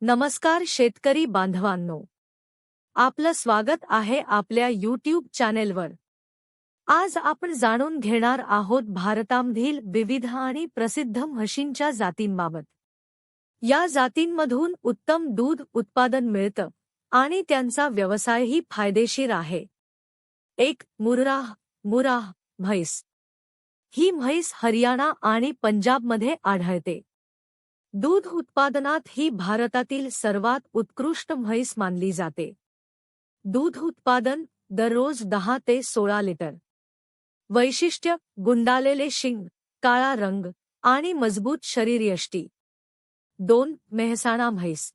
नमस्कार शेतकरी बांधवांनो. आपलं स्वागत आहे आपल्या यूट्यूब चॅनेलवर. आज आपण जाणून घेणार आहोत भारतामधील विविध आणि प्रसिद्ध म्हशींच्या जातींबाबत. या जातींमधून उत्तम दूध उत्पादन मिळतं आणि त्यांचा व्यवसायही फायदेशीर आहे. एक मुर्राह मुराह म्हैस. ही म्हैस हरियाणा आणि पंजाबमध्ये आढळते. दूध उत्पादनात ही भारतातील सर्वात उत्कृष्ट म्हैस मानली जाते. दूध उत्पादन दररोज दहा ते सोळा लिटर. वैशिष्ट्य गुंडालेले शिंग काळा रंग आणि मजबूत शरीरयष्टी. दोन मेहसाणा म्हैस.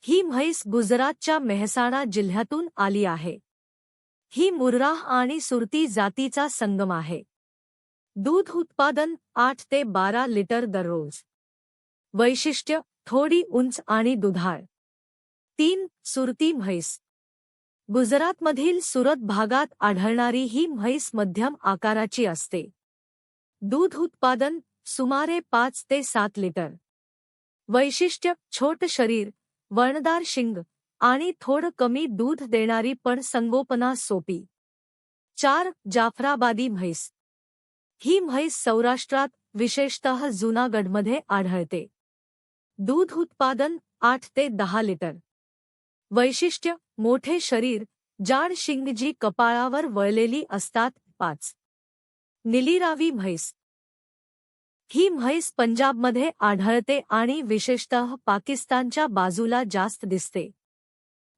ही म्हैस गुजरातच्या मेहसाणा जिल्ह्यातून आली आहे. ही मुर्राह आणि सुरती जातीचा संगम आहे. दूध उत्पादन आठ ते बारा लिटर दररोज. वैशिष्ट्य थोडी उंच आणि दुधाळ. तीन सुरती म्हैस. गुजरातमधील सुरत भागात आढळणारी ही म्हैस मध्यम आकाराची असते. दूध उत्पादन सुमारे पाच ते सात लिटर. वैशिष्ट्य छोट शरीर वणदार शिंग आणि थोडं कमी दूध देणारी पण संगोपना सोपी. चार जाफराबादी म्हैस. ही म्हैस सौराष्ट्रात विशेषतः जुनागडमध्ये आढळते. दूध उत्पादन आठ ते दहा लिटर. वैशिष्ट्य मोठे शरीर जाड शिंग जी कपाळावर वळलेली असतात पाच. निलीरावी म्हैस. ही म्हैस पंजाबमध्ये आढळते आणि विशेषतः पाकिस्तानच्या बाजूला जास्त दिसते.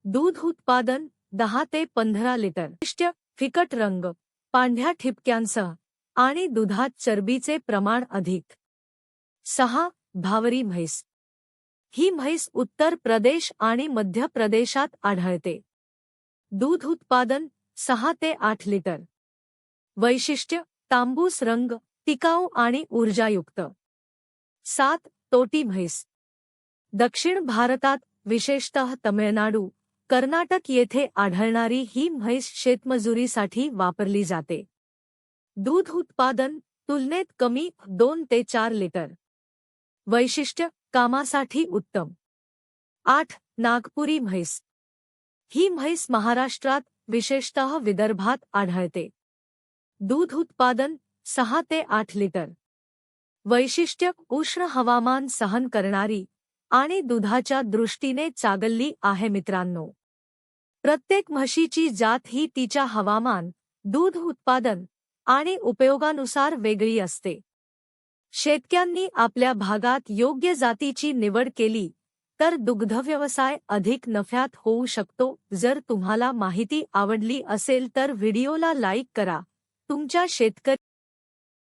दूध उत्पादन दहा ते पंधरा लिटर. वैशिष्ट्य फिकट रंग पांढ्या ठिपक्यांसह आणि दुधात चरबीचे प्रमाण अधिक. सहा भावरी म्हैस. ही म्हैस उत्तर प्रदेश आणि मध्य प्रदेशात आढळते. दूध उत्पादन सहा ते आठ लिटर. वैशिष्ट्य तांबूस रंग टिकाऊ आणि ऊर्जायुक्त. सात तोटी म्हैस. दक्षिण भारतात विशेषतः तमिळनाडू कर्नाटक येथे आढळणारी ही म्हैस शेतमजुरीसाठी वापरली जाते. दूध उत्पादन तुलनेत कमी दोन ते चार लिटर. वैशिष्ट्य कामासाठी उत्तम. आठ नागपुरी म्हैस. ही म्हैस महाराष्ट्रात विशेषतः विदर्भात आढळते. दूध उत्पादन सहा ते आठ लिटर. वैशिष्ट्य उष्ण हवामान सहन करणारी आणि दुधाच्या दृष्टीने चागल्ली आहे मित्रांनो. प्रत्येक म्हशीची जात ही तिच्या हवामान दूध उत्पादन आणि उपयोगानुसार वेगळी असते. शेतक्यांनी आपल्या भागात योग्य जातीची निवड केली तर दुग्धव्यवसाय अधिक नफ्यात होऊ शकतो. जर तुम्हाला माहिती आवडली असेल तर व्हिडिओला लाईक करा. तुमच्या शेतकरी